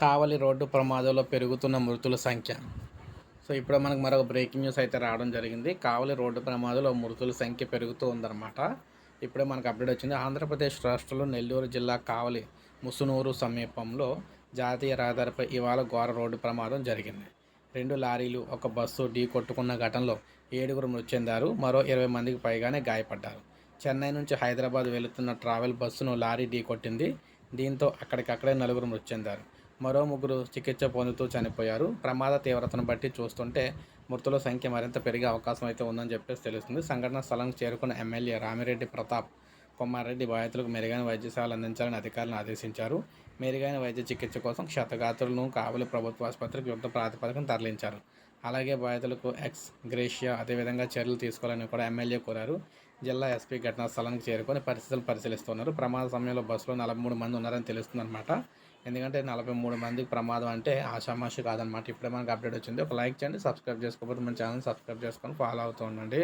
కావలి road ప్రమాదంలో పెరుగుతున్న మృతుల సంఖ్య. సో ఇప్పుడు మనకు మరొక బ్రేకింగ్ న్యూస్ అయితే రావడం జరిగింది. కావలి రోడ్డు ప్రమాదంలో మృతుల సంఖ్య పెరుగుతూ ఉందన్నమాట. ఇప్పుడే మనకు అప్డేట్ వచ్చింది. ఆంధ్రప్రదేశ్ రాష్ట్రంలో నెల్లూరు జిల్లా కావలి ముసునూరు సమీపంలో జాతీయ రహదారిపై ఇవాళ ఘోర రోడ్డు ప్రమాదం జరిగింది. రెండు లారీలు ఒక బస్సు ఢీ కొట్టుకున్న ఘటనలో ఏడుగురు మృతి చెందారు. మరో ఇరవై మందికి పైగానే గాయపడ్డారు. చెన్నై నుంచి హైదరాబాద్ వెళుతున్న ట్రావెల్ బస్సును లారీ ఢీ కొట్టింది. దీంతో అక్కడికక్కడే నలుగురు మృతి చెందారు. మరో ముగ్గురు చికిత్స పొందుతూ చనిపోయారు. ప్రమాద తీవ్రతను బట్టి చూస్తుంటే మృతుల సంఖ్య మరింత పెరిగే అవకాశం అయితే ఉందని చెప్పేసి తెలుస్తుంది. సంఘటన స్థలానికి చేరుకున్న ఎమ్మెల్యే రామిరెడ్డి ప్రతాప్ కొమ్మారెడ్డి బాధితులకు మెరుగైన వైద్య సేవలు అందించాలని అధికారులను ఆదేశించారు. మెరుగైన వైద్య చికిత్స కోసం క్షతగాత్రులను కావలి ప్రభుత్వ ఆసుపత్రికి యుద్ధ ప్రాతిపదికన తరలించారు. అలాగే బాధితులకు ఎక్స్ గ్రేషియా అదేవిధంగా చర్యలు తీసుకోవాలని కూడా ఎమ్మెల్యే కోరారు. జిల్లా ఎస్పీ ఘటనా స్థలానికి చేరుకొని పరిస్థితులు పరిశీలిస్తున్నారు. ప్రమాద సమయంలో బస్సులో నలభై మూడు మంది ఉన్నారని తెలుస్తుందన్నమాట. ఎందుకంటే నలభై మూడు మందికి ప్రమాదం అంటే ఆషామాషి కాదనమాట ఇప్పుడే మనకు అప్డేట్ వచ్చింది. ఒక లైక్ చేయండి సబ్స్క్రైబ్ చేసుకోకపోతే మన ఛానల్ సబ్స్క్రైబ్ చేసుకొని ఫాలో అవుతూ ఉండండి.